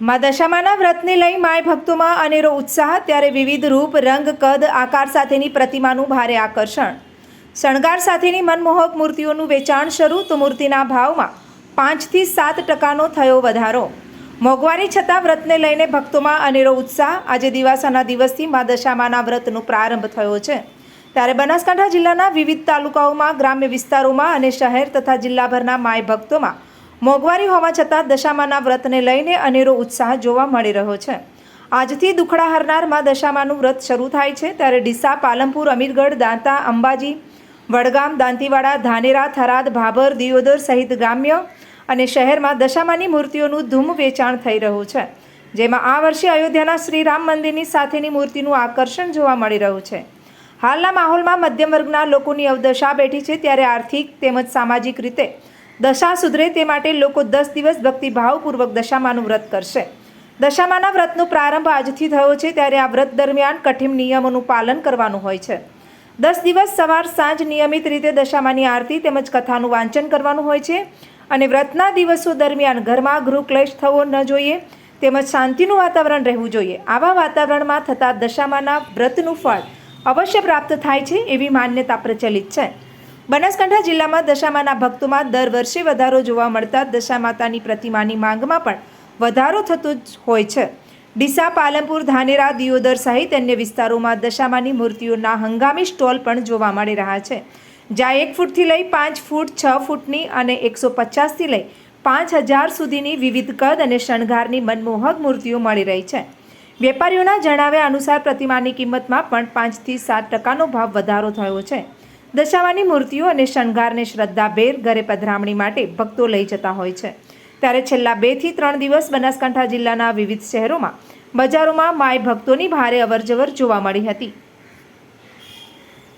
મા દશામાના વ્રતને લઈ માય ભક્તોમાં અનેરો ઉત્સાહ, ત્યારે વિવિધ રૂપ, રંગ, કદ, આકાર સાથેની પ્રતિમાનું ભારે આકર્ષણ. શણગાર સાથેની મનમોહક મૂર્તિઓનું વેચાણ શરૂ, તો મૂર્તિના ભાવમાં પાંચથી સાત ટકાનો થયો વધારો. મોંઘવારી છતાં વ્રતને લઈને ભક્તોમાં અનેરો ઉત્સાહ. આજે દિવાસાના દિવસથી મા દશામાના વ્રતનો પ્રારંભ થયો છે. ત્યારે બનાસકાંઠા જિલ્લાના વિવિધ તાલુકાઓમાં, ગ્રામ્ય વિસ્તારોમાં અને શહેર તથા જિલ્લાભરના માય ભક્તોમાં મોંઘવારી હોવા છતાં દશામાના વ્રતને લઈને અનેરો ઉત્સાહ જોવા મળી રહ્યો છે. આજથી દુખડા હરનારમાં દશામાનું વ્રત શરૂ થાય છે ત્યારે ડીસા, પાલનપુર, અમીરગઢ, દાંતા, અંબાજી, વડગામ, દાંતીવાડા, ધાનેરા, થરાદ, ભાભર, દિયોદર સહિત ગ્રામ્ય અને શહેરમાં દશામાની મૂર્તિઓનું ધૂમ વેચાણ થઈ રહ્યું છે. જેમાં આ વર્ષે અયોધ્યાના શ્રી રામ મંદિરની સાથેની મૂર્તિનું આકર્ષણ જોવા મળી રહ્યું છે. હાલના માહોલમાં મધ્યમ વર્ગના લોકોની અવદશા બેઠી છે ત્યારે આર્થિક તેમજ સામાજિક રીતે દશા સુધરે તે માટે લોકો દસ દિવસ ભક્તિભાવપૂર્વક દશામાનું વ્રત કરશે. દશામાના વ્રતનો પ્રારંભ આજથી થયો છે ત્યારે આ વ્રત દરમિયાન કઠિન નિયમોનું પાલન કરવાનું હોય છે. દસ દિવસ સવાર સાંજ નિયમિત રીતે દશામાની આરતી તેમજ કથાનું વાંચન કરવાનું હોય છે અને વ્રતના દિવસો દરમિયાન ઘરમાં ગૃહ ક્લેશ થવો ન જોઈએ, તેમજ શાંતિનું વાતાવરણ રહેવું જોઈએ. આવા વાતાવરણમાં થતા દશામાના વ્રતનું ફળ અવશ્ય પ્રાપ્ત થાય છે એવી માન્યતા પ્રચલિત છે. બનાસકાંઠા જિલ્લામાં દશામાના ભક્તોમાં દર વર્ષે વધારો જોવા મળતા દશામાતાની પ્રતિમાની માંગમાં પણ વધારો થતો જ હોય છે. ડીસા, પાલનપુર, ધાનેરા, દિયોદર સહિત અન્ય વિસ્તારોમાં દશામાની મૂર્તિઓના હંગામી સ્ટોલ પણ જોવા મળી રહ્યા છે. જ્યાં એક ફૂટથી લઈ પાંચ ફૂટ, છ ફૂટની અને એકસો પચાસથી લઈ પાંચ હજાર સુધીની વિવિધ કદ અને શણગારની મનમોહક મૂર્તિઓ મળી રહી છે. વેપારીઓના જણાવ્યા અનુસાર પ્રતિમાની કિંમતમાં પણ પાંચથી સાત ટકાનો ભાવ વધારો થયો છે. દશામાની મૂર્તિઓ અને શણગારને શ્રદ્ધાભેર ઘરે પધરામણી માટે ભક્તો લઈ જતા હોય છે. ત્યારે છેલ્લા બેથી ત્રણ દિવસ બનાસકાંઠા જિલ્લાના વિવિધ શહેરોમાં, બજારોમાં માય ભક્તોની ભારે અવરજવર જોવા મળી હતી.